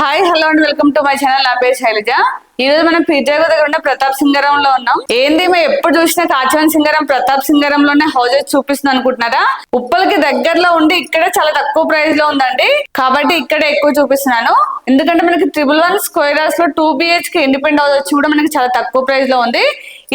Hi hello and welcome to my channel నా పేరు శైలజ. ఈ రోజు మనం పీటర్ దగ్గర ఉన్న ప్రతాప్ సింగరం లో ఉన్నాం. ఏంది మేము ఎప్పుడు చూసినా కాచవన్ సింగరం ప్రతాప్ సింగరం లోనే హౌసెస్ చూపిస్తుంది అనుకుంటున్నారా? ఉప్పలకి దగ్గరలో ఉండి ఇక్కడ చాలా తక్కువ ప్రైస్లో ఉందండి. కాబట్టి ఇక్కడ ఎక్కువ చూపిస్తున్నాను. ఎందుకంటే మనకి ట్రిపుల్ వన్ స్క్వేర్ హౌస్లో టూ బిహెచ్కి ఇండిపెండెంట్ హౌస్ వచ్చి కూడా మనకి చాలా తక్కువ ప్రైస్లో ఉంది.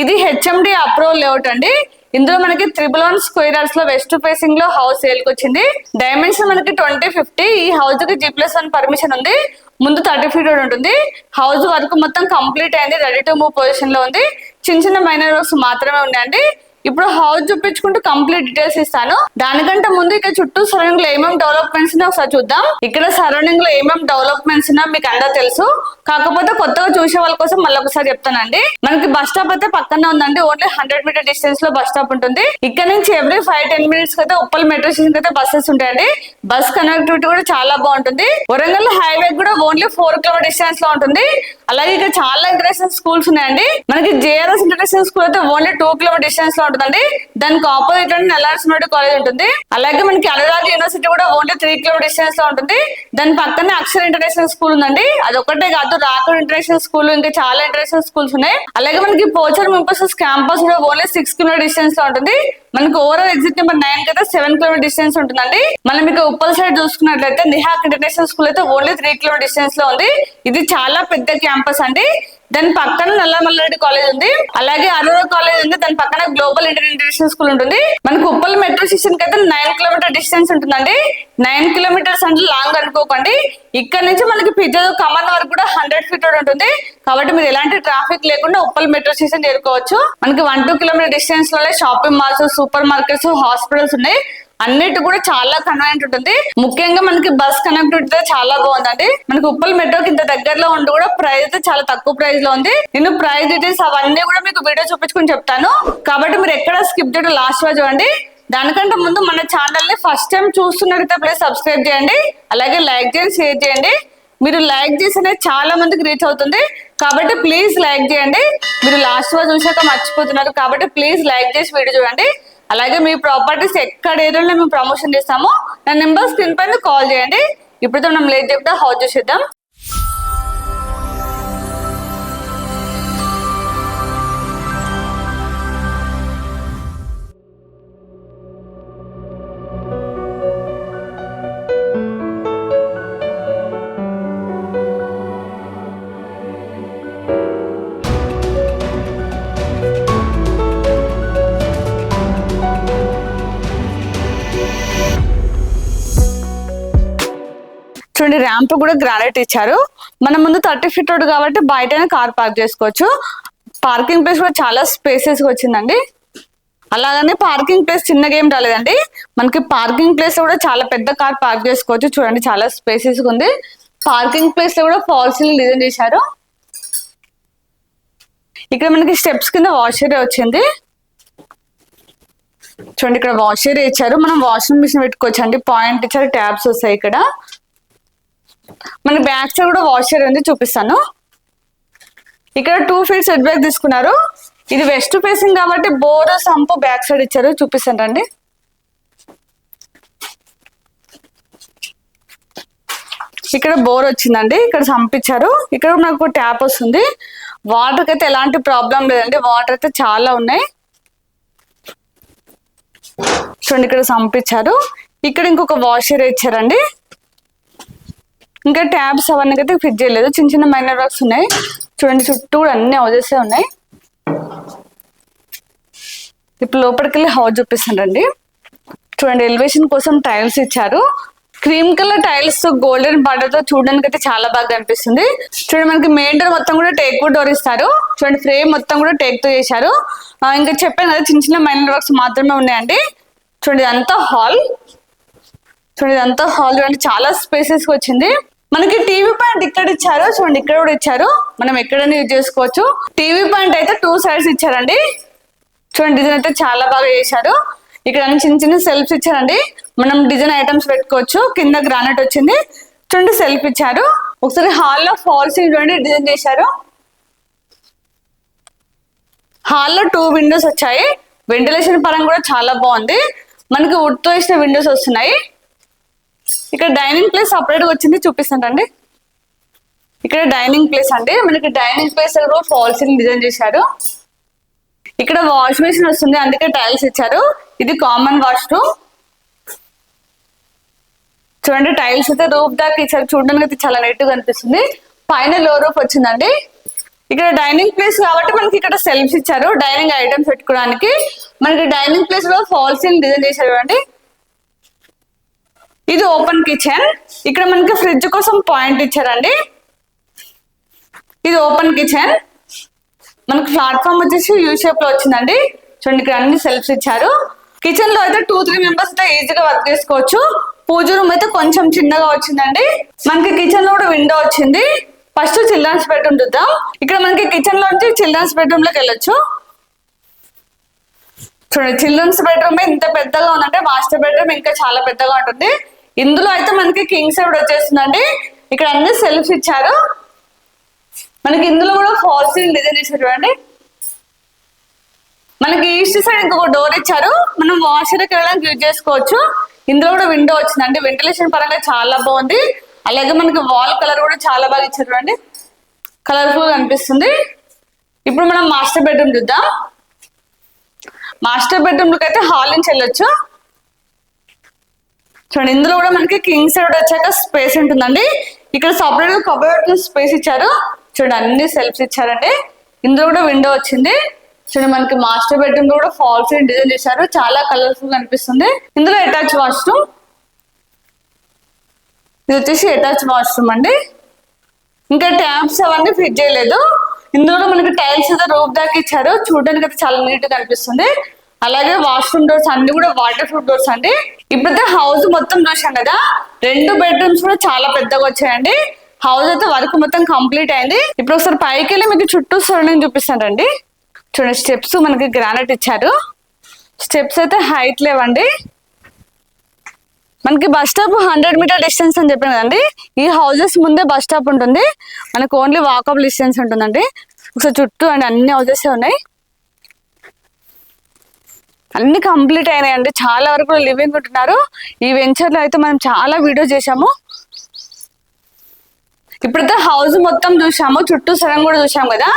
ఇది హెచ్ఎండి అప్రూవల్ లేఅవుట్ అండి. ఇందులో మనకి త్రిబుల్ వన్ స్క్వేర్లో వెస్ట్ ఫేసింగ్లో హౌస్ సేల్కి వచ్చింది. డైమెన్షన్ మనకి ట్వంటీ ఫిఫ్టీ ఈ హౌస్కి జీ ప్లస్ వన్ పర్మిషన్ ఉంది. ముందు థర్టీ ఫీట్ ఉంటుంది. హౌస్ వర్క్ మొత్తం కంప్లీట్ అయింది. రెడీ టు మూవ్ పొజిషన్లో ఉంది. చిన్న చిన్న మైనర్ వర్క్స్ మాత్రమే ఉన్నాయండి. ఇప్పుడు హౌస్ చూపించుకుంటూ కంప్లీట్ డీటెయిల్స్ ఇస్తాను. దానికంటే ముందు ఇక్కడ చుట్టూ సరౌండింగ్లో ఏమేమి డెవలప్మెంట్స్ ఒకసారి చూద్దాం. ఇక్కడ సరౌండింగ్లో ఏమేమి డెవలప్మెంట్స్ ఉన్నా మీకు అందరూ తెలుసు. కాకపోతే కొత్తగా చూసే వాళ్ళ కోసం మళ్ళీ ఒకసారి చెప్తానండి. మనకి బస్ స్టాప్ అయితే పక్కనే ఉందండి. ఓన్లీ హండ్రెడ్ మీటర్ డిస్టెన్స్లో బస్ స్టాప్ ఉంటుంది. ఇక్కడ నుంచి ఎవ్రీ ఫైవ్ టెన్ మినిట్స్ అయితే ఉప్పల్ మెట్రో స్టేషన్ అయితే బస్సెస్ ఉంటాయండి. బస్ కనెక్టివిటీ కూడా చాలా బాగుంటుంది. వరంగల్ హైవే కూడా ఓన్లీ ఫోర్ కిలోమీటర్ డిస్టెన్స్లో ఉంటుంది. అలాగే ఇక్కడ చాలా ఇంటర్నేషనల్ స్కూల్స్ ఉన్నాయండి. మనకి జేఆర్ఎస్ ఇంటర్నేషనల్ స్కూల్ అయితే ఓన్లీ టూ కిలోమీటర్ డిస్టెన్స్లో ఉంటుందండి. దానికి ఆపోజిట్లో నల్లార్స్ కాలేజ్ ఉంటుంది. అలాగే మనకి అలరాజ్ యూనివర్సిటీ కూడా ఓన్లీ త్రీ కిలోమీటర్ డిస్టెన్స్లో ఉంటుంది. దాని పక్కనే అక్షర ఇంటర్నేషనల్ స్కూల్ ఉందండి. అది ఒకటే కాదు రాకూర్ ఇంటర్నేషనల్ స్కూల్ ఇంకా చాలా ఇంటర్నేషనల్ స్కూల్స్ ఉన్నాయి. అలాగే మనకి పోచర్ ముంపసెస్ క్యాంపస్ కూడా ఓన్లీ సిక్స్ కిలోమీటర్ డిస్టెన్స్లో ఉంటుంది. మనకి ఓవరాల్ ఎగ్జిట్ నెంబర్ నైన్ కదా సెవెన్ కిలోమీటర్ డిస్టెన్స్ ఉంటుందండి. మనం మీకు ఉప్పల్ సైడ్ చూసుకున్నట్లయితే నిహాక్ ఇంటర్నేషనల్ స్కూల్ అయితే ఓన్లీ త్రీ కిలోమీటర్ డిస్టెన్స్లో ఉంది. ఇది చాలా పెద్ద క్యాంపస్ అండి. దాని పక్కన నల్లమల్లారెడ్డి కాలేజ్ ఉంది. అలాగే అరోరా కాలేజ్ ఉంది. దాని పక్కన గ్లోబల్ ఇంటర్ ఇంటర్నేషనల్ స్కూల్ ఉంటుంది. మనకు ఉప్పల్ మెట్రో స్టేషన్కి అయితే నైన్ కిలోమీటర్ డిస్టెన్స్ ఉంటుందండి. నైన్ కిలోమీటర్స్ అంటే లాంగ్ అనుకోకండి. ఇక్కడ నుంచి మనకి పిజ్జా కమన్ వరకు కూడా హండ్రెడ్ ఫీట్ ఉంటుంది. కాబట్టి మీరు ఎలాంటి ట్రాఫిక్ లేకుండా ఉప్పల్ మెట్రో స్టేషన్ చేరుకోవచ్చు. మనకి వన్ టూ కిలోమీటర్ డిస్టెన్స్లోనే shopping malls supermarkets hospitals ఉన్నాయి. అన్నిటి కూడా చాలా కన్వీనియంట్ ఉంటుంది. ముఖ్యంగా మనకి బస్ కనెక్టివిటీ చాలా బాగుందండి. మనకి ఉప్పల్ మెట్రోకి ఇంత దగ్గరలో ఉండి కూడా ప్రైస్ అయితే చాలా తక్కువ ప్రైస్లో ఉంది. నేను ప్రైస్ డీటెయిల్స్ అవన్నీ కూడా మీకు వీడియో చూపించుకుని చెప్తాను. కాబట్టి మీరు ఎక్కడ స్కిప్ చేయడం లాస్ట్గా చూడండి. దానికంటే ముందు మన ఛానల్ని ఫస్ట్ టైం చూస్తున్నట్లయితే ప్లీజ్ సబ్స్క్రైబ్ చేయండి. అలాగే లైక్ చేయండి షేర్ చేయండి. మీరు లైక్ చేసినే చాలా మందికి రీచ్ అవుతుంది. కాబట్టి ప్లీజ్ లైక్ చేయండి. మీరు లాస్ట్ వాజ్ చూసాక మర్చిపోతున్నారు. కాబట్టి ప్లీజ్ లైక్ చేసి వీడియో చూడండి. అలాగే మీ ప్రాపర్టీస్ ఎక్కడ ఏరియాలో మేము ప్రమోషన్ చేస్తామో నా నెంబర్ స్క్రీన్ పైన కాల్ చేయండి. ఇప్పుడైతే మనం లేట్ చెప్తే హౌస్ చూసేద్దాం. చూడండి ర్యాంప్ కూడా గ్రానైట్ ఇచ్చారు. మన ముందు థర్టీ ఫీట్ రోడ్ కాబట్టి బయటనే కార్ పార్క్ చేసుకోవచ్చు. పార్కింగ్ ప్లేస్ కూడా చాలా స్పేసెస్ వచ్చిందండి. అలాగనే పార్కింగ్ ప్లేస్ చిన్నగా ఏం రాలేదండి. మనకి పార్కింగ్ ప్లేస్ కూడా చాలా పెద్ద కార్ పార్క్ చేసుకోవచ్చు. చూడండి చాలా స్పేసెస్ ఉంది. పార్కింగ్ ప్లేస్లో కూడా ఫాల్స్ డిజైన్ చేశారు. ఇక్కడ మనకి స్టెప్స్ కింద వాష్ ఏరియా వచ్చింది. చూడండి ఇక్కడ వాష్ ఏరియా ఇచ్చారు. మనం వాషింగ్ మిషన్ పెట్టుకోవచ్చు అండి పాయింట్ ఇచ్చారు ట్యాబ్స్ వస్తాయి ఇక్కడ. మన బ్యాక్ సైడ్ కూడా వాష్ ఉంది చూపిస్తాను. ఇక్కడ టూ ఫీట్ సెట్ బ్యాక్ తీసుకున్నారు. ఇది వెస్ట్ ఫేసింగ్ కాబట్టి బోర్ సంపు బ్యాక్ సైడ్ ఇచ్చారు చూపిస్తాను రండి. ఇక్కడ బోర్ వచ్చిందండి ఇక్కడ సంపించారు ఇక్కడ నాకు ట్యాప్ వస్తుంది. వాటర్ అయితే ఎలాంటి ప్రాబ్లం లేదండి వాటర్ అయితే చాలా ఉన్నాయి. చూడండి ఇక్కడ సంపించారు ఇక్కడ ఇంకొక వాషర్ ఇచ్చారండి. ఇంకా ట్యాబ్స్ అవన్నీ అయితే ఫిట్ చేయలేదు. చిన్న చిన్న మైనర్ వర్క్స్ ఉన్నాయి. చూడండి చుట్టూ అన్ని హౌజెస్ ఉన్నాయి. ఇప్పుడు లోపలికి వెళ్ళి హౌస్ చూపిస్తానండి చూడండి ఎలివేషన్ కోసం టైల్స్ ఇచ్చారు. క్రీమ్ కలర్ టైల్స్తో గోల్డెన్ బార్డర్తో చూడడానికి అయితే చాలా బాగా కనిపిస్తుంది. చూడండి మనకి మెయిన్ డోర్ మొత్తం కూడా టేక్ వుడ్ డోర్ ఇస్తారు. చూడండి ఫ్రేమ్ మొత్తం కూడా టేక్తో చేశారు. ఇంకా చెప్పాను కదా చిన్న చిన్న మైనర్ వర్క్స్ మాత్రమే ఉన్నాయండి. చూడండి ఇదంతా హాల్ చూడండి ఇదంతా హాల్ చూడండి చాలా స్పేసెస్ వచ్చింది. మనకి టీవీ పాయింట్ ఇక్కడ ఇచ్చారు. చూడండి ఇక్కడ కూడా ఇచ్చారు. మనం ఎక్కడైనా యూజ్ చేసుకోవచ్చు. టీవీ పాయింట్ అయితే టూ సైడ్స్ ఇచ్చారండి. చూడండి డిజైన్ అయితే చాలా బాగా చేశారు. ఇక్కడ చిన్న చిన్న సెల్ఫ్స్ ఇచ్చారండి. మనం డిజైన్ ఐటమ్స్ పెట్టుకోవచ్చు. కింద గ్రానైట్ వచ్చింది. చూడండి సెల్ఫ్ ఇచ్చారు. ఒకసారి హాల్లో ఫాల్స్ చూడండి డిజైన్ చేశారు. హాల్లో టూ విండోస్ వచ్చాయి. వెంటిలేషన్ పరంగా కూడా చాలా బాగుంది. మనకి wood తో వేసిన విండోస్ వస్తున్నాయి. ఇక్కడ డైనింగ్ ప్లేస్ సపరేట్గా వచ్చింది చూపిస్తానండి. ఇక్కడ డైనింగ్ ప్లేస్ అండి. మనకి డైనింగ్ ప్లేస్ కూడా ఫాల్ సీలింగ్ డిజైన్ చేశారు. ఇక్కడ వాష్ మెషిన్ వస్తుంది అందుకే టైల్స్ ఇచ్చారు. ఇది కామన్ వాష్ రూమ్ చూడండి టైల్స్ అయితే రూఫ్ దాకా ఇచ్చారు. చూడడానికి అయితే చాలా నెట్గా అనిపిస్తుంది. పైన లో రూఫ్ వచ్చిందండి. ఇక్కడ డైనింగ్ ప్లేస్ కాబట్టి మనకి ఇక్కడ సెల్ఫ్స్ ఇచ్చారు. డైనింగ్ ఐటమ్స్ పెట్టుకోవడానికి. మనకి డైనింగ్ ప్లేస్లో ఫాల్స్ డిజైన్ చేశారు అండి ఇది ఓపెన్ కిచెన్. ఇక్కడ మనకి ఫ్రిడ్జ్ కోసం పాయింట్ ఇచ్చారండి. ఇది ఓపెన్ కిచెన్. మనకి ప్లాట్ఫామ్ వచ్చేసి యూ షేప్లో వచ్చిందండి. చూడండి ఇక్కడ అన్ని సెల్ఫ్స్ ఇచ్చారు. కిచెన్లో అయితే టూ త్రీ మెంబర్స్ అయితే ఈజీగా వర్క్ చేసుకోవచ్చు. పూజ రూమ్ అయితే కొంచెం చిన్నగా వచ్చిందండి. మనకి కిచెన్లో కూడా విండో వచ్చింది. ఫస్ట్ చిల్డ్రన్స్ బెడ్రూమ్ చూద్దాం. ఇక్కడ మనకి కిచెన్లో నుంచి చిల్డ్రన్స్ బెడ్రూమ్లోకి వెళ్ళొచ్చు. చూడండి చిల్డ్రన్స్ బెడ్రూమ్ ఇంత పెద్దగా ఉందంటే మాస్టర్ బెడ్రూమ్ ఇంకా చాలా పెద్దగా ఉంటుంది. ఇందులో అయితే మనకి కింగ్ సైడ్ వచ్చేస్తుందండి? ఇక్కడ అన్ని సెల్ఫ్స్ ఇచ్చారు. మనకి ఇందులో కూడా ఫాల్సింగ్ డిజైన్ ఇచ్చారు చూడండి. మనకి ఈస్ట్ సైడ్ ఇంకొక డోర్ ఇచ్చారు. మనం వాషర్కి వెళ్ళడానికి యూజ్ చేసుకోవచ్చు. ఇందులో కూడా విండో వచ్చిందండి. వెంటిలేషన్ పరంగా చాలా బాగుంది. అలాగే మనకి వాల్ కలర్ కూడా చాలా బాగా ఇచ్చారు చూడండి. కలర్ఫుల్ అనిపిస్తుంది ఇప్పుడు మనం మాస్టర్ బెడ్రూమ్ చూద్దాం. మాస్టర్ బెడ్రూమ్లోకి అయితే హాల్ నుంచి వెళ్ళొచ్చు. చూడండి ఇందులో కూడా మనకి కింగ్ సైడ్ వచ్చాక స్పేస్ ఉంటుందండి. ఇక్కడ సపరేట్ కబోర్డ్ స్పేస్ ఇచ్చారు. చూడండి అన్ని సెల్ఫ్స్ ఇచ్చారండి. ఇందులో కూడా విండో వచ్చింది. చూడండి మనకి మాస్టర్ బెడ్రూమ్ కూడా ఫాల్స్ డిజైన్ చేశారు. చాలా కలర్ఫుల్ అనిపిస్తుంది. ఇందులో అటాచ్ వాష్రూమ్ ఇది వచ్చేసి అటాచ్ వాష్రూమ్ అండి. ఇంకా ట్యాప్స్ అవన్నీ ఫిట్ చేయలేదు. ఇందులో మనకి టైల్స్ అయితే రూప్ దాకా ఇచ్చారు. చూడడానికి అయితే చాలా నీట్గా అనిపిస్తుంది. అలాగే వాష్రూమ్ డోర్స్ అన్ని కూడా వాటర్ ప్రూఫ్ డోర్స్ అండి. ఇప్పుడైతే హౌస్ మొత్తం చూసాం కదా రెండు బెడ్రూమ్స్ కూడా చాలా పెద్దగా వచ్చాయండి. హౌస్ అయితే వర్క్ మొత్తం కంప్లీట్ అయింది. ఇప్పుడు ఒకసారి పైకి వెళ్ళి మీకు చుట్టూ సరౌండింగ్ చూపిస్తానండి చూడండి స్టెప్స్ మనకి గ్రానైట్ ఇచ్చారు. స్టెప్స్ అయితే హైట్ లేవండి. మనకి bus stop hundred metre distance అని చెప్పాను కదండి. ఈ హౌసెస్ ముందే బస్ స్టాప్ ఉంటుంది. మనకు ఓన్లీ వాకబుల్ డిస్టెన్స్ ఉంటుందండి. ఒకసారి చుట్టూ అండి అన్ని హౌజెస్ ఉన్నాయి. అన్ని కంప్లీట్ అయినాయి అంటే చాలా వరకు లివింగ్ ఉంటున్నారు. ఈ వెంచర్లో అయితే మనం చాలా వీడియో చేసాము ఇప్పుడైతే హౌస్ మొత్తం చూసాము చుట్టూ సగం కూడా చూసాము కదా.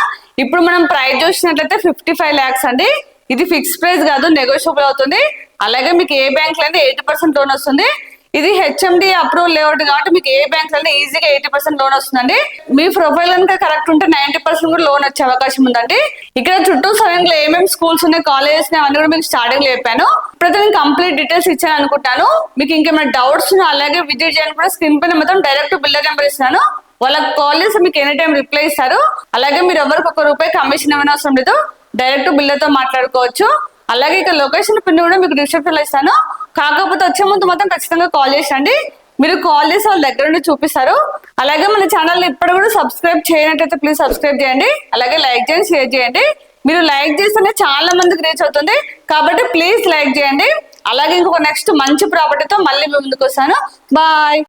ఇప్పుడు మనం ప్రైస్ చూసినట్లయితే ఫిఫ్టీ ఫైవ్ ల్యాక్స్ అండి. ఇది ఫిక్స్ ప్రైస్ కాదు నెగోషియబుల్ అవుతుంది. అలాగే మీకు ఏ బ్యాంక్లో అయితే ఎయిటీ పర్సెంట్ లోన్ వస్తుంది. ఇది హెచ్ఎండి అప్రూవల్ లేఅవుట్ కాబట్టి మీకు ఏ బ్యాంక్ అయినా ఈజీగా ఎయిటీ పర్సెంట్ లోన్ వస్తుందండి. మీ ప్రొఫైల్ కనుక కరెక్ట్ ఉంటే నైన్టీ పర్సెంట్ కూడా లోన్ వచ్చే అవకాశం ఉందండి. ఇక్కడ చుట్టూ సమయంలో ఏమేమి స్కూల్స్ ఉన్నాయి కాలేజెస్ ఉన్నాయి అవన్నీ కూడా మీకు స్టార్టింగ్ చెప్పాను. ఇప్పుడైతే నేను కంప్లీట్ డీటెయిల్స్ ఇచ్చాను అనుకుంటాను మీకు ఇంకేమైనా డౌట్స్ అలాగే విజిట్ చేయాలని కూడా స్క్రీన్ పైన మొత్తం డైరెక్ట్ బిల్డర్ నెంబర్ ఇస్తాను వాళ్ళకి కాల్ చేసి మీకు ఎనీ టైం రిప్లై ఇస్తారు. అలాగే మీరు ఎవరికి ఒక రూపాయి కమిషన్ ఏమైనా అవసరం లేదు డైరెక్ట్ బిల్లర్తో మాట్లాడుకోవచ్చు. అలాగే ఇక లొకేషన్ పిన్ కూడా మీకు డిస్క్రిప్షన్లో ఇస్తాను. కాకపోతే వచ్చే ముందు మాత్రం ఖచ్చితంగా కాల్ చేసండి మీరు కాల్ చేసి వాళ్ళ దగ్గర నుండి చూపిస్తారు. అలాగే మన ఛానల్ ఇప్పుడు కూడా సబ్స్క్రైబ్ చేయనట్టయితే ప్లీజ్ సబ్స్క్రైబ్ చేయండి. అలాగే లైక్ చేయండి షేర్ చేయండి. మీరు లైక్ చేస్తేనే చాలా మందికి రీచ్ అవుతుంది. కాబట్టి ప్లీజ్ లైక్ చేయండి. అలాగే ఇంకొక నెక్స్ట్ మంచి ప్రాపర్టీతో మళ్ళీ మీ ముందుకు వస్తాను. బాయ్.